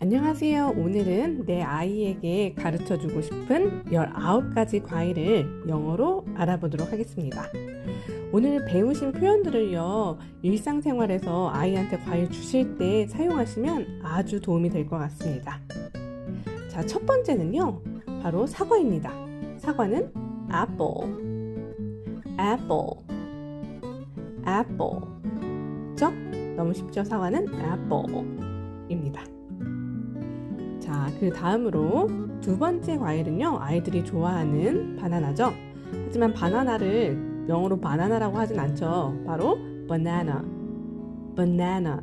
안녕하세요. 오늘은 내 아이에게 가르쳐 주고 싶은 19가지 과일을 영어로 알아보도록 하겠습니다. 오늘 배우신 표현들을요, 일상생활에서 아이한테 과일 주실 때 사용하시면 아주 도움이 될 것 같습니다. 자, 첫 번째는요, 바로 사과입니다. 사과는 apple, apple, apple. 그죠? 너무 쉽죠? 사과는 apple입니다. 자, 그 다음으로 두 번째 과일은요, 아이들이 좋아하는 바나나죠. 하지만 바나나를 영어로 바나나라고 하진 않죠. 바로 banana, banana,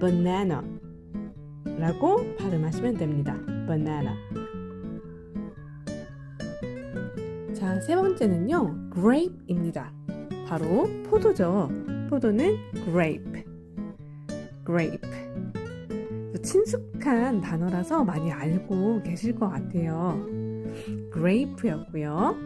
banana 라고 발음하시면 됩니다. banana. 자, 세 번째는요, grape입니다. 바로 포도죠. 포도는 grape, grape. 친숙한 단어라서 많이 알고 계실 것 같아요. grape였고요.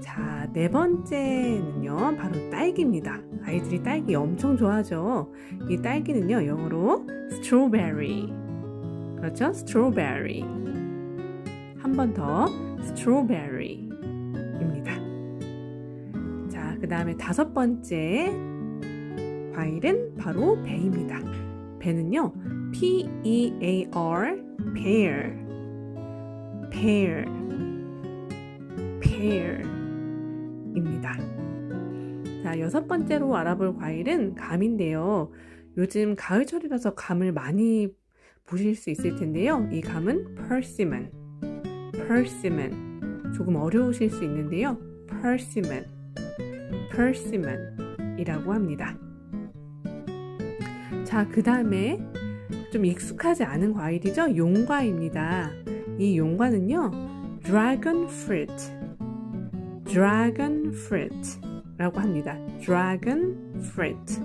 자, 네 번째는요, 바로 딸기입니다. 아이들이 딸기 엄청 좋아하죠. 이 딸기는요, 영어로 strawberry. 그렇죠? strawberry. 한 번 더, strawberry입니다. 자, 그 다음에 다섯 번째 과일은 바로 배입니다. 배는요, P-E-A-R, pear, pear, pear입니다. 자, 여섯 번째로 알아볼 과일은 감인데요. 요즘 가을철이라서 감을 많이 보실 수 있을 텐데요. 이 감은 persimmon, persimmon. 조금 어려우실 수 있는데요. persimmon, persimmon이라고 합니다. 자, 그 다음에 좀 익숙하지 않은 과일이죠. 용과입니다. 이 용과는요, dragon fruit, dragon fruit 라고 합니다. dragon fruit.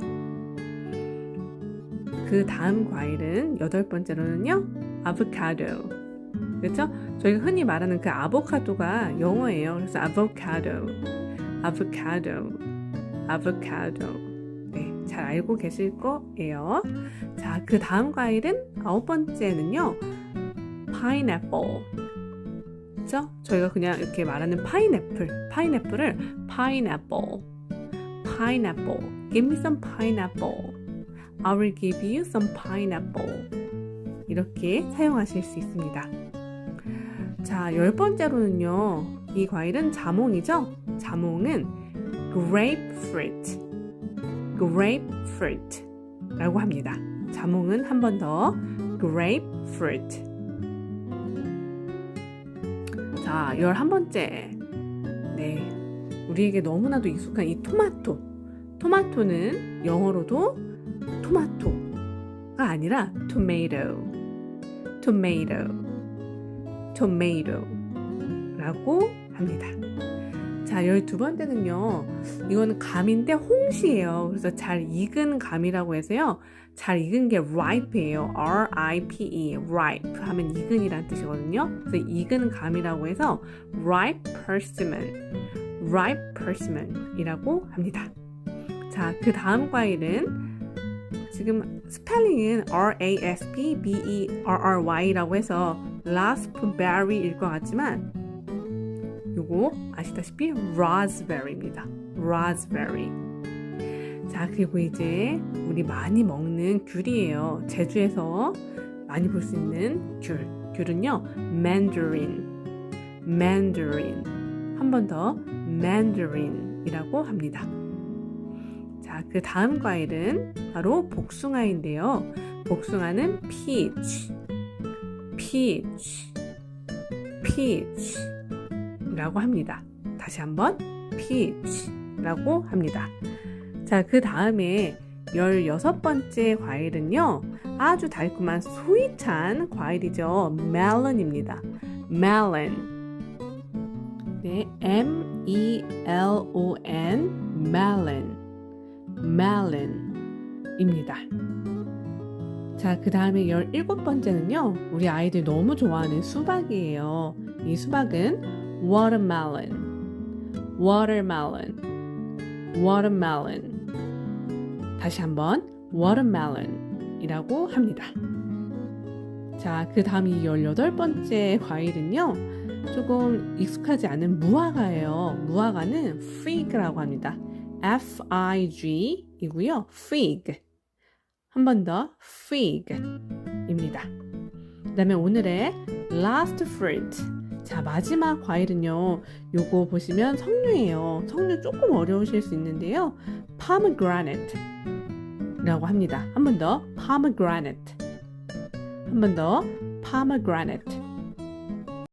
그 다음 과일은 여덟 번째로는요, avocado. 그렇죠? 저희가 흔히 말하는 그 아보카도가 영어예요. 그래서 avocado, avocado, avocado. 네, 잘 알고 계실 거예요. 자, 그 다음 과일은 아홉 번째는요, pineapple. 그죠? 저희가 그냥 이렇게 말하는 파인애플, 파인애플을 pineapple, pineapple. Give me some pineapple. I will give you some pineapple. 이렇게 사용하실 수 있습니다. 자, 열 번째로는요, 이 과일은 자몽이죠? 자몽은 grapefruit, grapefruit 라고 합니다. 자몽은 한 번 더 grapefruit. 자, 열한 번째. 네. 우리에게 너무나도 익숙한 이 토마토. 토마토는 영어로도 토마토가 아니라 tomato. tomato. tomato라고 합니다. 자, 열두 번째는요. 이거는 감인데 홍시예요. 그래서 잘 익은 감이라고 해서요. 잘 익은 게 ripe예요. R-I-P-E, ripe 하면 익은이란 뜻이거든요. 그래서 익은 감이라고 해서 ripe persimmon, ripe persimmon이라고 합니다. 자, 그 다음 과일은 지금 스펠링은 R-A-S-P-B-E-R-R-Y라고 해서 raspberry일 것 같지만 요거 아시다시피 raspberry입니다. raspberry. 자, 그리고 이제 우리 많이 먹는 귤이에요. 제주에서 많이 볼 수 있는 귤. 귤은요, mandarin. mandarin. 한 번 더, mandarin이라고 합니다. 자, 그 다음 과일은 바로 복숭아인데요. 복숭아는 peach. peach. peach. 라고 합니다. 다시 한번 peach 라고 합니다. 자, 그 다음에 16번째 과일은요. 아주 달콤한 스윗한 과일이죠. 멜론입니다. 멜론. 네, M E L O N 멜론. 멜론입니다. 자, 그 다음에 17번째는요. 우리 아이들 너무 좋아하는 수박이에요. 이 수박은 watermelon, watermelon, watermelon. 다시 한번 watermelon이라고 합니다. 자, 그 다음 이 18번째 과일은요. 조금 익숙하지 않은 무화과예요. 무화과는 fig라고 합니다. F-I-G 이고요. fig. 한 번 더 fig입니다. 그 다음에 오늘의 last fruit. 자, 마지막 과일은요. 요거 보시면 석류예요. 석류 조금 어려우실 수 있는데요. pomegranate 라고 합니다. 한 번 더 pomegranate. 한 번 더 pomegranate.